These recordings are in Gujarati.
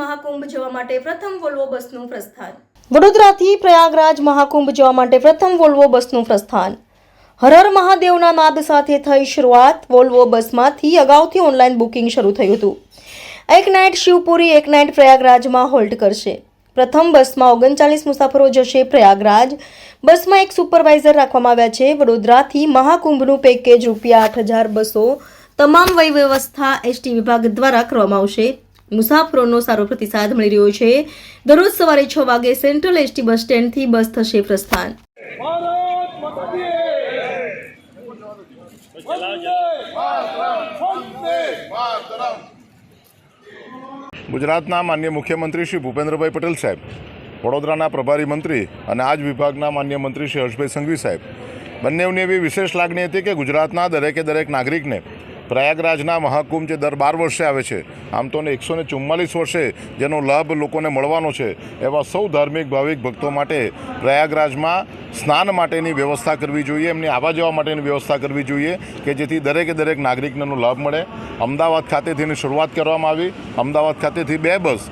માટે પ્રથમ વોલ્વો બસનું પ્રસ્થાન. વડોદરાથી પ્રયાગરાજ મહાકુંભ જવા માટે પ્રથમ વોલ્વો બસનું પ્રસ્થાન. હર હર મહાદેવના નાદ સાથે થઈ શરૂઆત વોલ્વો બસમાંથી અગાઉથી ઓનલાઈન બુકિંગ શરૂ થયું હતું. એક નાઇટ શિવપુરી, એક નાઇટ પ્રયાગરાજમાં હોલ્ટ કરશે. પ્રથમ બસમાં ઓગણચાલીસ મુસાફરો જશે પ્રયાગરાજ. બસમાં એક સુપરવાઇઝર રાખવામાં આવ્યા છે. વડોદરાથી મહાકુંભનું પેકેજ રૂપિયા આઠ હજાર બસો તમામ વય વ્યવસ્થા એસટી વિભાગ દ્વારા કરવામાં આવશે. મુસાફરોનો સારો પ્રતિસાદ મળી રહ્યો છે. દરરોજ સવારે છ વાગે સેન્ટ્રલ એસટી બસ સ્ટેન્ડથી બસ થશે પ્રસ્થાન. ભારત માતા કી વંદે માતરમ ગુજરાતના માન્ય મુખ્યમંત્રી શ્રી ભૂપેન્દ્રભાઈ પટેલ સાહેબ વડોદરાના પ્રભારી મંત્રી અને આજ વિભાગના માન્ય મંત્રી શ્રી હર્ષભાઈ સંઘવી સાહેબ. બંનેની એવી વિશેષ લાગણી હતી કે ગુજરાતના દરેકે દરેક નાગરિકને પ્રયાગરાજના મહાકુંભ જે દર બાર વર્ષે આવે છે, આમ તો એકસો ને ચુમ્માલીસ વર્ષે જેનો લાભ લોકોને મળવાનો છે, એવા સૌ ધાર્મિક, ભાવિક ભક્તો માટે પ્રયાગરાજમાં સ્નાન માટેની વ્યવસ્થા કરવી જોઈએ, એમની આવવા જવા માટેની વ્યવસ્થા કરવી જોઈએ કે જેથી દરેકે દરેક નાગરિકને લાભ મળે. અમદાવાદ ખાતેથી એની શરૂઆત કરવામાં આવી. અમદાવાદ ખાતેથી બે બસ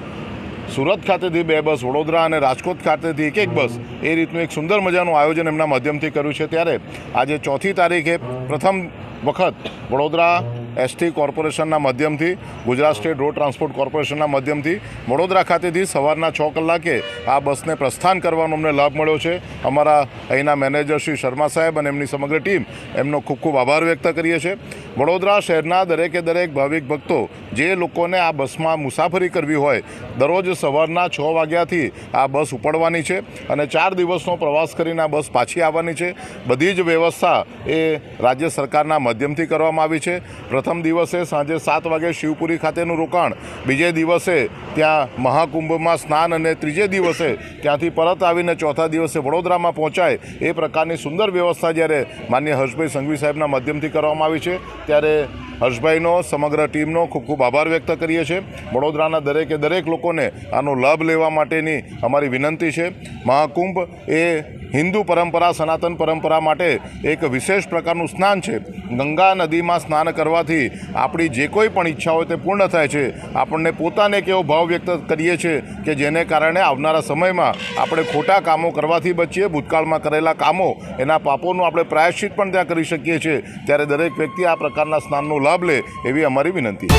સુરત ખાતેથી બે બસ, વડોદરા અને રાજકોટ ખાતેથી એક એક બસ. એ રીતનું એક સુંદર મજાનું આયોજન એમના માધ્યમથી કર્યું છે. ત્યારે આજે ચોથી તારીખે પ્રથમ વખત વડોદરા એસટી કોર્પોરેશનના માધ્યમથી, ગુજરાત સ્ટેટ રોડ ટ્રાન્સપોર્ટ કોર્પોરેશનના માધ્યમથી વડોદરા ખાતેથી સવારના છ કલાકે આ બસને પ્રસ્થાન કરવાનો અમને લાભ મળ્યો છે. અમારા અહીંના મેનેજર શ્રી શર્મા સાહેબ અને એમની સમગ્ર ટીમ એમનો ખૂબ ખૂબ આભાર વ્યક્ત કરીએ છીએ. વડોદરા શહેરના દરેકે દરેક ભાવિક ભક્તો જે લોકોને આ બસમાં મુસાફરી કરવી હોય, દરરોજ સવારના છ વાગ્યાથી આ બસ ઉપડવાની છે અને ચાર દિવસનો પ્રવાસ કરીને આ બસ પાછી આવવાની છે. બધી જ વ્યવસ્થા એ રાજ્ય સરકારના માધ્યમથી કરવામાં આવી છે. પ્રથમ દિવસે સાંજે સાત વાગે શિવપુરી ખાતેનું રોકાણ. બીજે દિવસે ત્યાં મહાકુંભમાં સ્નાન અને ત્રીજે દિવસે ત્યાંથી પરત આવીને ચોથા દિવસે વડોદરામાં પહોંચાય એ પ્રકારની સુંદર વ્યવસ્થા જ્યારે માન્ય હર્ષભાઈ સંઘવી સાહેબના માધ્યમથી કરવામાં આવી છે, ત્યારે હર્ષભાઈનો સમગ્ર ટીમનો ખૂબ ખૂબ આભાર વ્યક્ત કરીએ છીએ. વડોદરાના દરેકે દરેક લોકોને આનો લાભ લેવા માટેની અમારી વિનંતી છે. મહાકુંભ એ હિન્દુ પરંપરા, સનાતન પરંપરા માટે એક વિશેષ પ્રકારનું સ્નાન છે. ગંગા નદીમાં સ્નાન કરવાથી આપણી જે કોઈ પણ ઈચ્છા હોય તે પૂર્ણ થાય છે. આપણને પોતાને એક એવો ભાવ વ્યક્ત કરીએ છીએ કે જેને કારણે આવનારા સમયમાં આપણે ખોટા કામો કરવાથી બચીએ, ભૂતકાળમાં કરેલા કામો, એના પાપોનું આપણે પ્રાયશ્ચિત પણ ત્યાં કરી શકીએ છીએ. ત્યારે દરેક વ્યક્તિ આ પ્રકારના સ્નાનનો લાભ લે એવી અમારી વિનંતી છે.